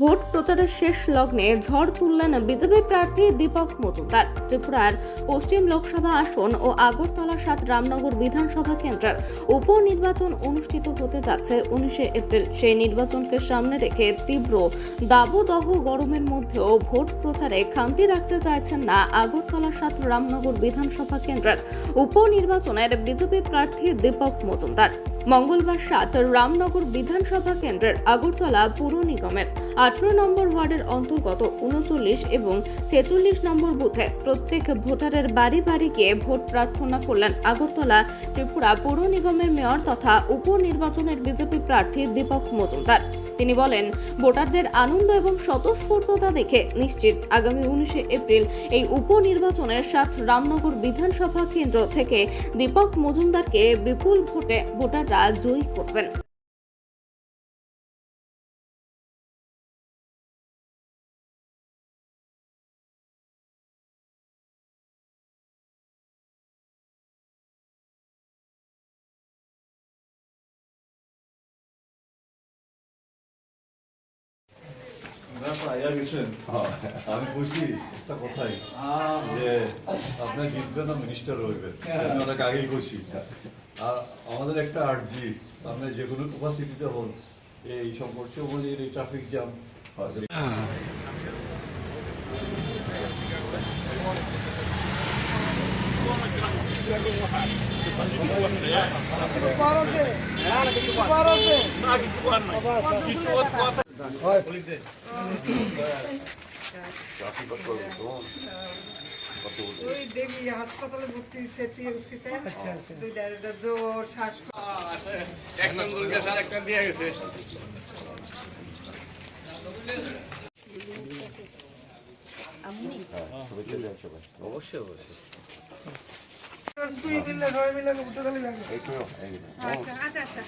Vote প্রচারের শেষ লগ্নে ঝড় তুললেন বিজেপি প্রার্থী দীপক মজুমদার। ত্রিপুরার পশ্চিম লোকসভা আসন ও আগরতলা সাত রামনগর বিধানসভা কেন্দ্রের উপনির্বাচন অনুষ্ঠিত হতে যাচ্ছে উনিশে এপ্রিল। সেই নির্বাচনকে সামনে রেখে তীব্র দাবদহ গরমের মধ্যেও ভোট প্রচারে খান্তি রাখতে চাইছেন না আগরতলা সাত রামনগর বিধানসভা কেন্দ্রের উপনির্বাচনের বিজেপি প্রার্থী দীপক মজুমদার। মঙ্গলবার সাত রামনগর বিধানসভা কেন্দ্রের আগরতলা পুর নিগমের আঠারো নম্বর ওয়ার্ডের অন্তর্গত উনচল্লিশ এবং ছেচল্লিশ নম্বর বুথে প্রত্যেক ভোটারের বাড়ি বাড়ি গিয়ে ভোট প্রার্থনা করলেন আগরতলা ত্রিপুরা পৌর নিগমের মেয়র তথা উপনির্বাচনের বিজেপি প্রার্থী দীপক মজুমদার। তিনি বলেন, ভোটারদের আনন্দ এবং স্বতঃস্ফূর্ততা দেখে নিশ্চিত আগামী উনিশে এপ্রিল এই উপনির্বাচনের সাত রামনগর বিধানসভা কেন্দ্র থেকে দীপক মজুমদারকে বিপুল ভোটে ভোটাররা জয়ী করবেন গেছেন? আমি খুশি একটা কথাই যে আপনার জিতবেন না মিনিস্টার রইবেন। আমি অনেক আগেই খুশি আর আমাদের একটা আর্জি আপনি যে কোনো ক্যাপাসিটিতে হন এই সম্পর্কে বলি এই ট্রাফিক জ্যাম ওই দেবী হাসপাতালে ভর্তি দুইটা একটা জ্বর শ্বাস দুই দিলে সবাই মিলে খালি লাগে আচ্ছা আচ্ছা আচ্ছা।